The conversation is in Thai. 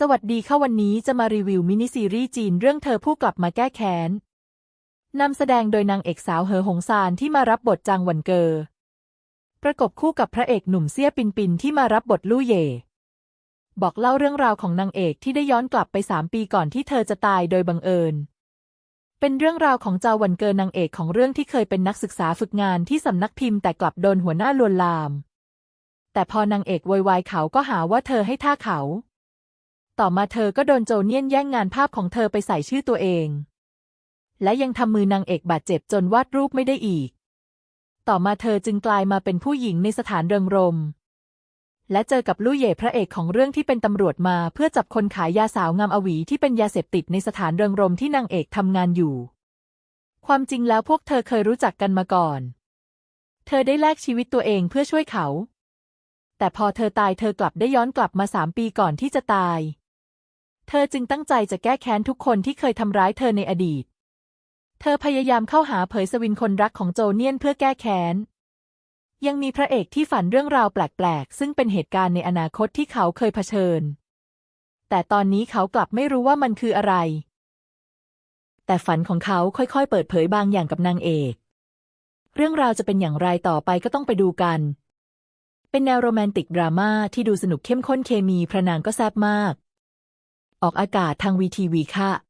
สวัสดีค่ะวันนี้จะมารีวิวมินิซีรีส์จีนเรื่องเธอผู้กลับมาแก้แค้น นำแสดงโดยนางเอกสาวเหอหงซานที่มารับบทจางหวันเกอ ประกบคู่กับพระเอกหนุ่มเซี่ยปินปินที่มารับบทลู่เย่ บอกเล่าเรื่องราวของนางเอกที่ได้ย้อนกลับไปสามปีก่อนที่เธอจะตายโดยบังเอิญ เป็นเรื่องราวของจาหวันเกอนางเอกของเรื่องที่เคยเป็นนักศึกษาฝึกงานที่สำนักพิมพ์แต่กลับโดนหัวหน้าลวนลาม แต่พอนางเอกโวยวายเขาก็หาว่าเธอให้ท่าเขา ต่อมาเธอก็โดนโจเนียนแย่งงานภาพของเธอไปใส่ชื่อตัวเอง และยังทำมือนางเอกบาดเจ็บจนวาดรูปไม่ได้อีก ต่อมาเธอจึงกลายมาเป็นผู้หญิงในสถานเริงรม และเจอกับลู่เย่พระเอกของเรื่องที่เป็นตำรวจมาเพื่อจับคนขายยาสาวงามอวีที่เป็นยาเสพติดในสถานเริงรมที่นางเอกทำงานอยู่ ความจริงแล้วพวกเธอเคยรู้จักกันมาก่อน เธอได้แลกชีวิตตัวเองเพื่อช่วยเขาแต่พอเธอตายเธอกลับได้ย้อนกลับมาสามปีก่อนที่จะตาย เธอจึงตั้งใจจะแก้แค้นทุกคนที่เคยทำร้ายเธอในอดีต เธอพยายามเข้าหาเผยสวินคนรักของโจเนียนเพื่อแก้แค้น ยังมีพระเอกที่ฝันเรื่องราวแปลกๆ ซึ่งเป็นเหตุการณ์ในอนาคตที่เขาเคยเผชิญ แต่ตอนนี้เขากลับไม่รู้ว่ามันคืออะไร แต่ฝันของเขาค่อยๆ เปิดเผยบางอย่างกับนางเอก เรื่องราวจะเป็นอย่างไรต่อไปก็ต้องไปดูกัน เป็นแนวโรแมนติกดราม่าที่ดูสนุกเข้มข้นเคมีพระนางก็แซ่บมาก ออกอากาศทางวีทีวีค่ะ